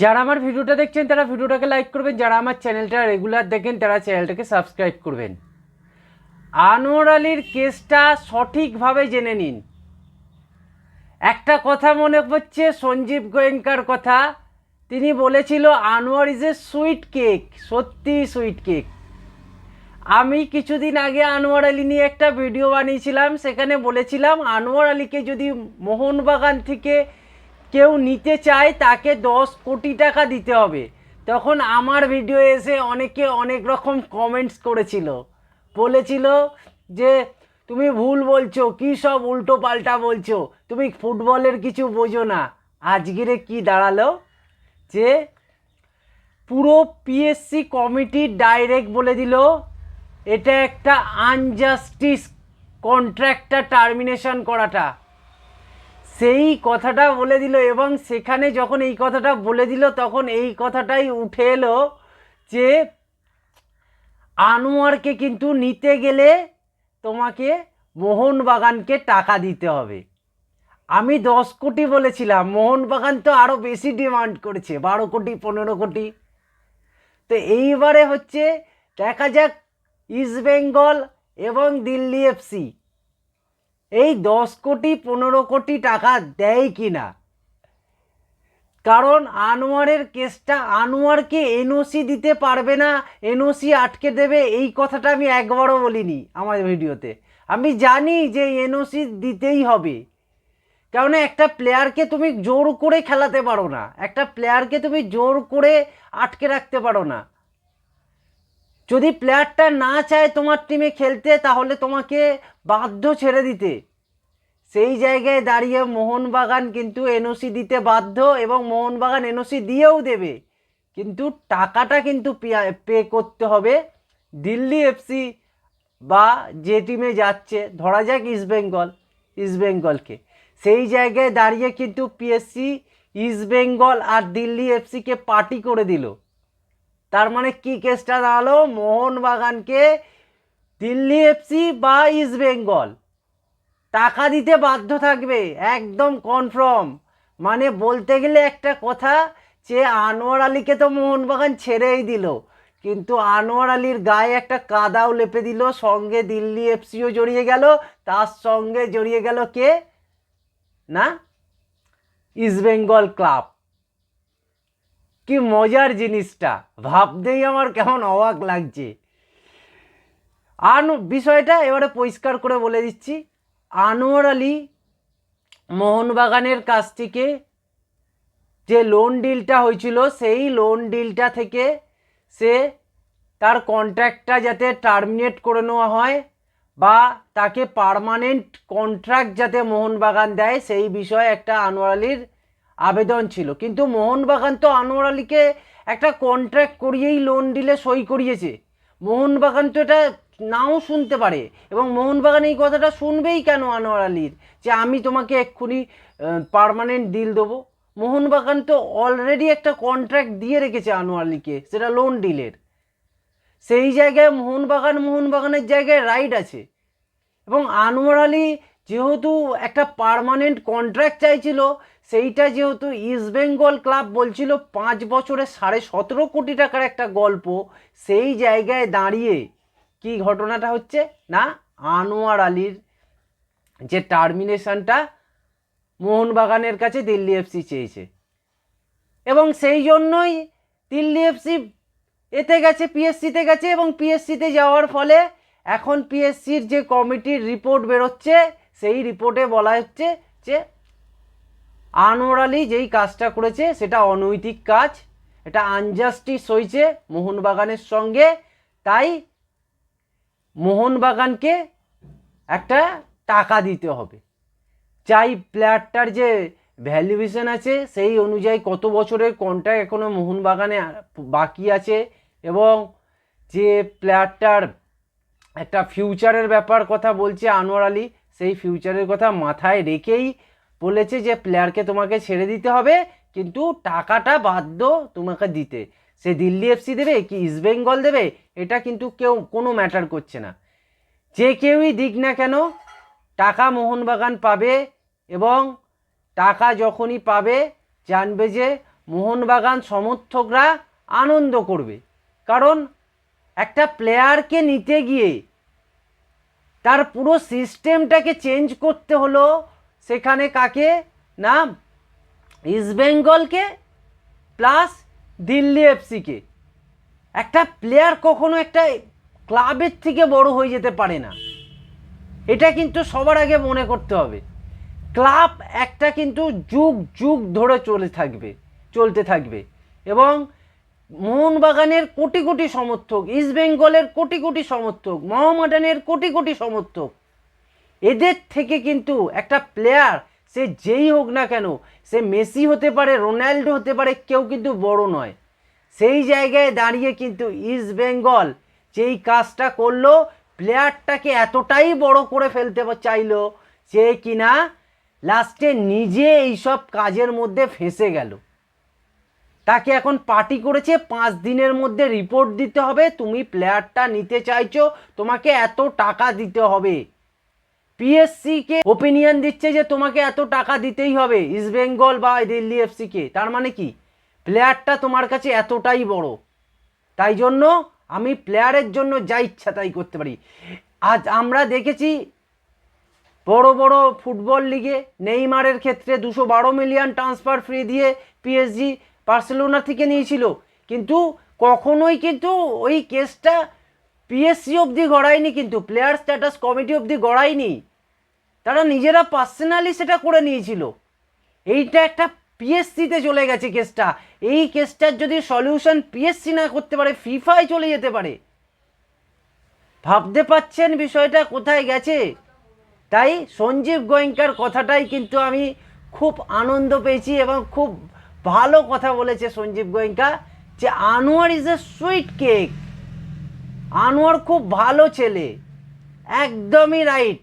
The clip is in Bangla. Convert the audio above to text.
যারা আমার ভিডিওটা দেখছেন, তারা ভিডিওটাকে লাইক করবেন। যারা আমার চ্যানেলটা রেগুলার দেখেন, তারা চ্যানেলটাকে সাবস্ক্রাইব করবেন। আনোয়ার আলীর কেসটা সঠিকভাবে জেনে নিন। একটা কথা মনে পড়ছে, সঞ্জীব গোয়েঙ্কার কথা। তিনি বলেছিল, Anwar is a sweet cake সত্যি সুইট কেক আমি কিছুদিন আগে আনোয়ার আলী নিয়ে একটা ভিডিও বানিয়েছিলাম। সেখানে বলেছিলাম, আনোয়ার আলীকে যদি মোহনবাগান থেকে কেউ নিতে চায় তাকে দশ কোটি টাকা দিতে হবে। তখন আমার ভিডিও এসে অনেকে অনেক রকম কমেন্টস করেছিল। বলেছিল যে, তুমি ভুল বলছো, কী সব উল্টো পাল্টা বলছো? তুমি ফুটবলের কিছু বোঝো না। আজকেরে কি দাঁড়াল? যে, পুরো পিএসসি কমিটি ডাইরেক্ট বলে দিল, এটা একটা আনজাস্টিস কন্ট্রাক্টটা টার্মিনেশন করাটা। সেই কথাটা বলে দিল এবং সেখানে যখন এই কথাটা বলে দিল, তখন এই কথাটাই উঠে এলো যে আনোয়ারকে কিন্তু নিতে গেলে তোমাকে মোহনবাগানকে টাকা দিতে হবে। আমি দশ কোটি বলেছিলাম, মোহনবাগান তো আরও বেশি ডিমান্ড করেছে, বারো কোটি, পনেরো কোটি। তো এইবারে হচ্ছে দেখা যাক ইস্টবেঙ্গল এবং দিল্লি এফসি এই দশ কোটি, পনেরো কোটি টাকা দেয় কি না কারণ আনোয়ারের কেসটা আনোয়ারকে এনওসি দিতে পারবে না, এনওসি আটকে দেবে, এই কথাটা আমি একবারও বলিনি আমার ভিডিওতে। আমি জানি যে এনওসি দিতেই হবে। কেননা একটা প্লেয়ারকে তুমি জোর করে খেলাতে পারো না, একটা প্লেয়ারকে তুমি জোর করে আটকে রাখতে পারো না। যদি প্লেয়ারটা না চায় তোমার টিমে খেলতে, তাহলে তোমাকে বাধ্য ছেড়ে দিতে। সেই জায়গায় দাঁড়িয়ে মোহনবাগান কিন্তু এনওসি দিতে বাধ্য এবং মোহনবাগান এনওসি দিয়েও দেবে। কিন্তু টাকাটা কিন্তু পে করতে হবে। দিল্লি এফসি বা যে টিমে যাচ্ছে, ধরা যাক ইস্টবেঙ্গল ইস্টবেঙ্গলকে সেই জায়গায় দাঁড়িয়ে কিন্তু পিএসসি ইস্টবেঙ্গল আর দিল্লি এফসিকে পার্টি করে দিল। তার মানে কি কেসটা দাঁড়াল? মোহনবাগানকে দিল্লি এফসি বা ইস্টবেঙ্গল টাকা দিতে বাধ্য থাকবে, একদম কনফার্ম মানে বলতে গেলে একটা কথা যে আনোয়ার আলীকে তো মোহনবাগান ছেড়েই দিল, কিন্তু আনোয়ার আলীর গায়ে একটা কাদাও লেপে দিল, সঙ্গে দিল্লি এফসিও জড়িয়ে গেল, তার সঙ্গে জড়িয়ে গেল কে? না? ইস্টবেঙ্গল ক্লাব কি মজার জিনিসটা। ভাবতেই আমার কেমন অবাক লাগছে। আর বিষয়টা এবারে পরিষ্কার করে বলে দিচ্ছি। আনোয়ার আলী মোহনবাগানের কাছ থেকে যে লোন ডিলটা হয়েছিল, সেই লোন ডিলটা থেকে সে তার কন্ট্রাক্টটা যাতে টার্মিনেট করে নেওয়া হয় বা তাকে পারমানেন্ট কন্ট্রাক্ট যাতে মোহনবাগান দেয়, সেই বিষয়ে একটা আনোয়ার আলীর আবেদন ছিল। কিন্তু মোহনবাগান তো আনোয়ার আলীকে একটা কন্ট্রাক্ট করিয়েই লোন ডিলে সই করিয়েছে। মোহনবাগান তো এটা নাও শুনতে পারে। এবং মোহনবাগান এই কথাটা শুনবেই কেন আনোয়ার আলীর? যে আমি তোমাকে এক্ষুনি পারমানেন্ট ডিল দেবো। মোহনবাগান তো অলরেডি একটা কন্ট্রাক্ট দিয়ে রেখেছে আনোয়ার আলীকে, সেটা লোন ডিলের সেই জায়গায় মোহনবাগান, মোহনবাগানের জায়গায় রাইট আছে। এবং আনোয়ার আলী যেহেতু একটা পারমানেন্ট কন্ট্রাক্ট চাইছিল সেইটা যেহেতু ইস্টবেঙ্গল ক্লাব বলছিল পাঁচ বছরে সাড়ে সতেরো কোটি টাকার একটা গল্প, সেই জায়গায় দাঁড়িয়ে কি ঘটনাটা হচ্ছে না? আনোয়ার আলীর যে টার্মিনেশনটা মোহনবাগানের কাছে দিল্লি এফসি চেয়েছে। এবং সেই জন্যই দিল্লি এফসি এতে গেছে পিএসসিতে গেছে এবং পিএসসিতে যাওয়ার ফলে এখন পিএসসির যে কমিটির রিপোর্ট বেরোচ্ছে, সেই রিপোর্টে বলা হচ্ছে যে আনোয়ার আলী যেই কাজটা করেছে, সেটা অনৈতিক কাজ। এটা আনজাস্টিস হয়েছে মোহনবাগানের সঙ্গে। তাই মোহনবাগানকে একটা টাকা দিতে হবে। চাই প্লেয়ারটার যে ভ্যালুয়েশন আছে, সেই অনুযায়ী কত বছরের কন্ট্রাক্ট এখনও মোহনবাগানে বাকি আছে এবং যে প্লেয়ারটার একটা ফিউচারের ব্যাপার কথা বলছে আনোয়ার আলী, সেই ফিউচারের কথা মাথায় রেখেই বলেছে যে প্লেয়ারকে তোমাকে ছেড়ে দিতে হবে, কিন্তু টাকাটা বাধ্য তোমাকে দিতে। সে দিল্লি এফসি দেবে কি ইস্টবেঙ্গল দেবে, এটা কিন্তু কেউ, কোনো ম্যাটার করছে না। যে কেউই দিক না কেন, টাকা মোহনবাগান পাবে এবং টাকা যখনই পাবে, জানবে যে মোহনবাগান সমর্থকরা আনন্দ করবে। কারণ একটা প্লেয়ারকে নিতে গিয়ে তার পুরো সিস্টেমটাকে চেঞ্জ করতে হলো সেখানে কাকে? না ইস্টবেঙ্গলকে প্লাস দিল্লি এফসিকে। একটা প্লেয়ার কখনো একটা ক্লাবের থেকে বড় হয়ে যেতে পারে না। এটা কিন্তু সবার আগে মনে করতে হবে। ক্লাব একটা কিন্তু যুগ যুগ ধরে চলে থাকবে, চলতে থাকবে। এবং মোহনবাগানের কোটি কোটি সমর্থক ইস্টবেঙ্গলের কোটি কোটি সমর্থক, মোহামেডানের কোটি কোটি সমর্থক এদের থেকে কিন্তু একটা প্লেয়ার সে যেই হোক না কেন, সে মেসি হতে পারে, রোনাল্ডো হতে পারে, কেউ কিন্তু বড় নয়। সেই জায়গায় দাঁড়িয়ে কিন্তু ইস্ট বেঙ্গল যেই কাজটা করল প্লেয়ারটাকে এতটাই বড় করে ফেলতে চাইলো যে কিনা লাস্টে নিজে এইসব কাজের মধ্যে ফেঁসে গেল। তাকে এখন পার্টি করেছে, পাঁচ দিনের মধ্যে রিপোর্ট দিতে হবে, তুমি প্লেয়ারটা নিতে চাইছো, তোমাকে এত টাকা দিতে হবে। পিএসসিকে ওপিনিয়ন দিচ্ছে যে তোমাকে এত টাকা দিতেই হবে ইস্ট বেঙ্গল বা দিল্লি এফসিকে তার মানে কি? প্লেয়ারটা তোমার কাছে এতটাই বড়। তাই জন্য আমি প্লেয়ারের জন্য যা ইচ্ছা তাই করতে পারি। আজ আমরা দেখেছি বড় বড় ফুটবল লিগে নেইমারের ক্ষেত্রে দুশো বারো মিলিয়ন ট্রান্সফার ফ্রি দিয়ে পিএসজি বার্সেলোনা থেকে নিয়েছিল। কিন্তু কখনোই কিন্তু ওই কেসটা পিএসসি অবধি গড়ায়নি, কিন্তু প্লেয়ার স্ট্যাটাস কমিটি অবধি গড়ায়নি। তারা নিজেরা পার্সোনালি সেটা করে নিয়েছিল। এইটা একটা পিএসসিতে চলে গেছে কেসটা এই কেসটার যদি সলিউশন পিএসসি না করতে পারে ফিফায় চলে যেতে পারে। ভাবতে পাচ্ছেন বিষয়টা কোথায় গেছে? তাই সঞ্জীব গোয়েঙ্কার কথাটাই কিন্তু আমি খুব আনন্দ পেয়েছি এবং খুব ভালো কথা বলেছে সঞ্জীব গোয়েঙ্কা যে Anwar is a sweet cake Anwar খুব ভালো ছেলে। একদমই রাইট